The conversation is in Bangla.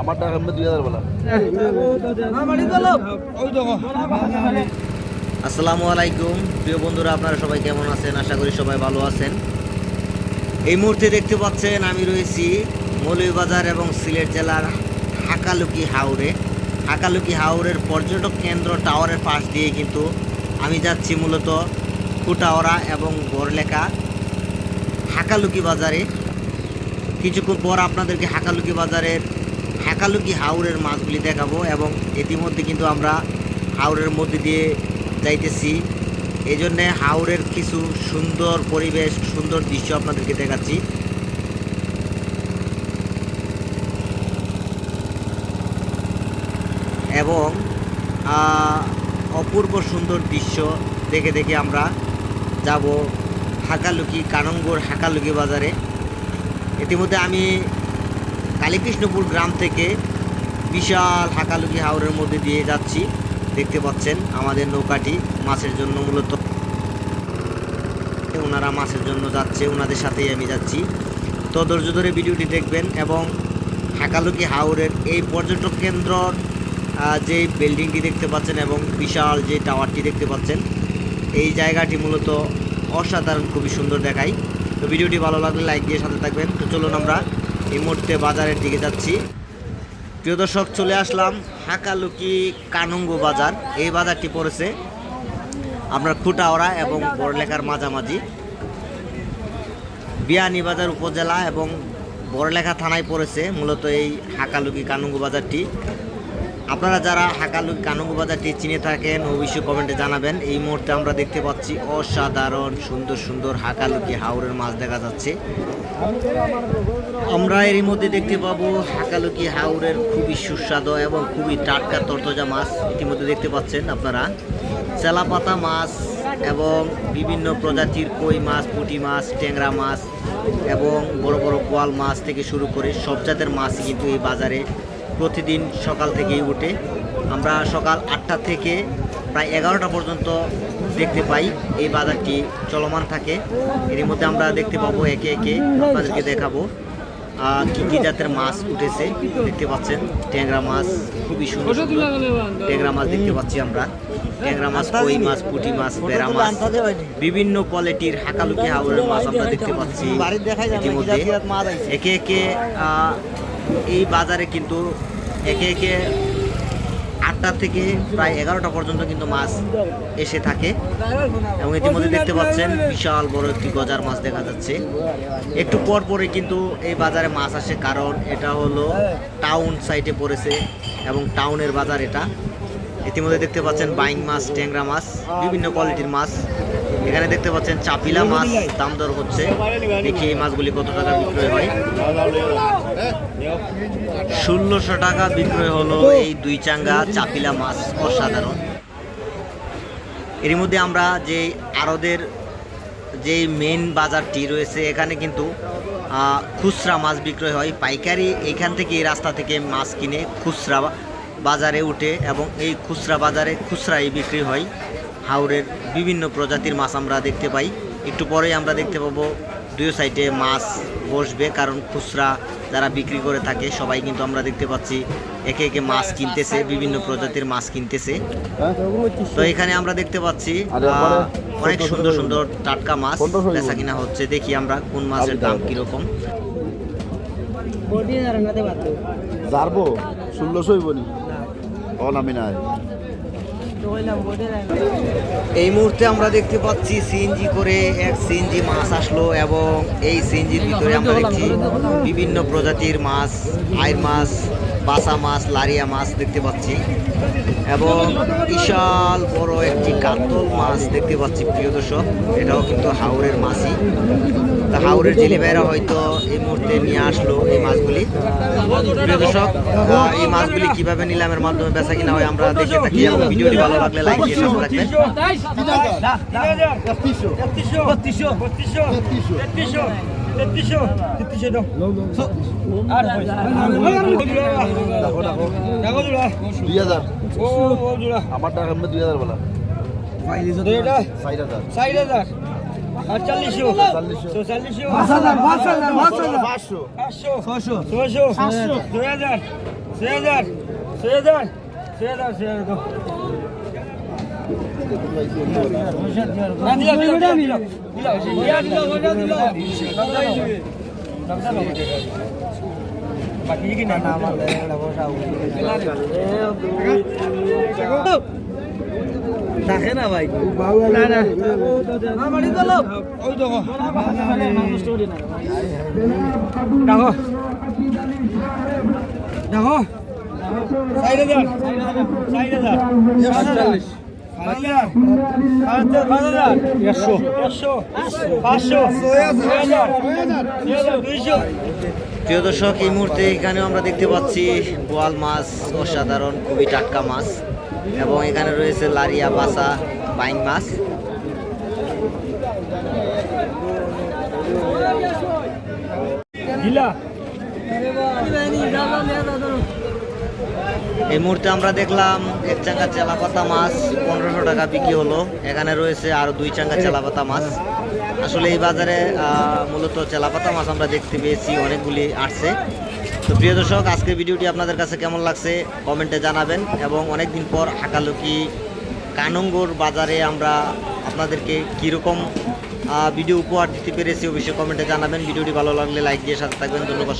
আমার টাকা দুই হাজার বলা। আসসালামু আলাইকুম। প্রিয় বন্ধুরা আপনারা সবাই কেমন আছেন? আশা করি সবাই ভালো আছেন। এই মুহূর্তে দেখতে পাচ্ছেন আমি রয়েছি মৌলভীবাজার এবং সিলেট জেলার হাকালুকি হাওরে। হাকালুকি হাওরের পর্যটক কেন্দ্র টাওয়ারের পাশ দিয়ে কিন্তু আমি যাচ্ছি মূলত কুটাওরা এবং বড়লেখা হাকালুকি বাজারে কিছুক্ষণ পর আপনাদেরকে হাকালুকি বাজারের, হাকালুকি হাওরের মাছগুলি দেখাবো এবং ইতিমধ্যে কিন্তু আমরা হাওরের মধ্যে দিয়ে যাইতেছি। এই জন্যে হাওরের কিছু সুন্দর পরিবেশ, সুন্দর দৃশ্য আপনাদেরকে দেখাচ্ছি। এবং অপূর্ব সুন্দর দৃশ্য দেখে দেখে আমরা যাব হাকালুকি, কানঙ্গর হাকালুকি বাজারে। ইতিমধ্যে আমি কালীকৃষ্ণপুর গ্রাম থেকে বিশাল হাকালুকি হাওরের মধ্যে দিয়ে যাচ্ছি। দেখতে পাচ্ছেন আমাদের নৌকাটি মাছের জন্য মূলত। ওনারা মাছের জন্য যাচ্ছে, ওনাদের সাথেই আমি যাচ্ছি। তো ধৈর্য ধরে ভিডিওটি দেখবেন এবং হাকালুকি হাওরের এই পর্যটক কেন্দ্রর যে বিল্ডিংটি দেখতে পাচ্ছেন এবং বিশাল যে টাওয়ারটি দেখতে পাচ্ছেন, এই জায়গাটি মূলত অসাধারণ, খুবই সুন্দর দেখায়। তো ভিডিওটি ভালো লাগলে লাইক দিয়ে সাথে থাকবেন। তো চলুন আমরা এই মুহূর্তে বাজারের দিকে যাচ্ছি। প্রিয় দর্শক, চলে আসলাম হাকালুকি কানুঙ্গ বাজার। এই বাজারটি পড়েছে আপনার খুটাওড়া এবং বড়লেখার মাঝামাঝি। বিয়ানীবাজার উপজেলা এবং বড়লেখা থানায় পড়েছে মূলত এই হাকালুকি কানুঙ্গ বাজারটি। আপনারা যারা হাকালুকি কানুঙ্গ বাজারটি চিনে থাকেন, অবশ্যই কমেন্টে জানাবেন। এই মুহূর্তে আমরা দেখতে পাচ্ছি অসাধারণ, সুন্দর সুন্দর হাকালুকি হাওরের মাছ দেখা যাচ্ছে। আমরা এরই মধ্যে দেখতে পাবো হাকালুকি হাওরের খুবই সুস্বাদু এবং খুবই টাটকা তরতজা মাছ ইতিমধ্যে দেখতে পাচ্ছেন আপনারা। চেলাপাতা মাছ এবং বিভিন্ন প্রজাতির কই মাছ, পুঁটি মাছ, ট্যাংরা মাছ এবং বড় বড় কোয়াল মাছ থেকে শুরু করে সব জাতের মাছ কিন্তু এই বাজারে প্রতিদিন সকাল থেকেই উঠে। আমরা সকাল আটটা থেকে প্রায় এগারোটা পর্যন্ত দেখতে পাই এই বাজারটি চলমান থাকে। এর মধ্যে আমরা দেখতে পাবো একে একে আপনাদেরকে দেখাবো। কি কি জাতের মাছ উঠেছে দেখতে পাচ্ছেন? ট্যাংরা মাছ খুবই সুন্দর সুন্দর। ট্যাংরা মাছ দেখতে পাচ্ছি আমরা। ট্যাংরা মাছ কই মাছ পুঁটি মাছ বেড়া মাছ। বিভিন্ন কোয়ালিটির হাকালুকি হাওরের মাছ আমরা দেখতে পাচ্ছি। ইতিমধ্যে একে একে আহ, এই বাজারে কিন্তু একে একে আটটা থেকে প্রায় এগারোটা পর্যন্ত কিন্তু মাছ এসে থাকে। এবং ইতিমধ্যে দেখতে পাচ্ছেন বিশাল বড় একটি গজার মাছ দেখা যাচ্ছে। একটু পর পরে কিন্তু এই বাজারে মাছ আসে, কারণ এটা হলো টাউন সাইডে পড়েছে এবং টাউনের বাজার এটা। ইতিমধ্যে দেখতে পাচ্ছেন বাইং মাছ, ট্যাংরা মাছ, বিভিন্ন কোয়ালিটির মাছ। এখানে দেখতে পাচ্ছেন চাপিলা মাছ দাম দর হচ্ছে। দেখি এই মাছগুলি কত টাকা বিক্রয় হয়। ষোলোশো টাকা বিক্রয় হলো এই দুই চাঙ্গা চাপিলা মাছ অসাধারণ। এর মধ্যে আমরা যে আরদের যে মেন বাজারটি রয়েছে এখানে কিন্তু আহ, খুচরা মাছ বিক্রয় হয়। পাইকারি এখান থেকে এই রাস্তা থেকে মাছ কিনে খুচরা বাজারে উঠে এবং এই খুচরা বাজারে খুচরাই বিক্রি হয়। হাওরের বিভিন্ন প্রজাতির মাছ আমরা দেখতে পাই। একটু পরেই আমরা দেখতে পাবো দুই সাইডে মাছ বসবে কারণ খুচরা যারা বিক্রি করে থাকে সবাই কিন্তু আমরা দেখতে পাচ্ছি একে একে মাছ কিনতেছে বিভিন্ন প্রজাতির মাছ কিনতেছে। তো এখানে আমরা দেখতে পাচ্ছি আহ, অনেক সুন্দর সুন্দর। টাটকা মাছ বেচা কিনা হচ্ছে দেখি আমরা কোন মাছের দাম কীরকম। নি নাই। এই মুহূর্তে আমরা দেখতে পাচ্ছি সিএনজি করে এক সিএনজি মাছ আসলো এবং এই সিএনজির ভিতরে আমরা দেখছি বিভিন্ন প্রজাতির মাছ, আইর মাছ, বাসা মাছ, লারিয়া মাছ দেখতে পাচ্ছি এবং বিশাল বড় একটি কাতল মাছ দেখতে পাচ্ছি, প্রিয় দর্শক। এটাও কিন্তু হাওরের মাছই। হাওরের জেলে ভাইরা হয়তো এই মুহূর্তে নিয়ে আসলো এই মাছগুলি। প্রিয় দর্শক এই মাছগুলি কীভাবে নিলামের মাধ্যমে বেচা কিনা হয় আমরা দেখে থাকি এবং ভিডিওটি ভালো লাগলে লাইক দিয়ে সাথে রাখবেন আমার টাকা দুই হাজার বলা। ষাট হাজার। আটচল্লিশশো। চল্লিশশো। চৌচল্লিশশো পাঁচ হাজার গো। না, ভাই। ওই দেখো দেখো। দেখো। ষাট হাজার ষাট হাজার সাতচল্লিশ একশো একশো পাঁচশো ছয় হাজার ছয় হাজার দুইশো। প্রিয় দর্শক এই মুহূর্তে এখানেও আমরা দেখতে পাচ্ছি বোয়াল মাছ অসাধারণ খুবই টাটকা মাছ। এবং এখানে রয়েছে লারিয়া বাসা বাইং মাছ। এই মুহূর্তে আমরা দেখলাম এক চাঙ্গা চেলাপাতা মাছ পনেরোশো টাকা বিক্রি হলো। এখানে রয়েছে আরও দুই চাঙ্গা চেলাপাতা মাছ। আসলে এই বাজারে আহ, মূলত চেলাপাতা মাছ আমরা দেখতে পেয়েছি অনেকগুলি আসছে। তো প্রিয় দর্শক, আজকের ভিডিওটি আপনাদের কাছে কেমন লাগছে কমেন্টে জানাবেন এবং অনেক দিন পর হাকালুকি কানঙ্গর বাজারে আমরা আপনাদেরকে কীরকম ভিডিও উপহার দিতে পেরেছি অবশ্যই কমেন্টে জানাবেন। ভিডিওটি ভালো লাগলে লাইক দিয়ে সাথে থাকবেন। ধন্যবাদ।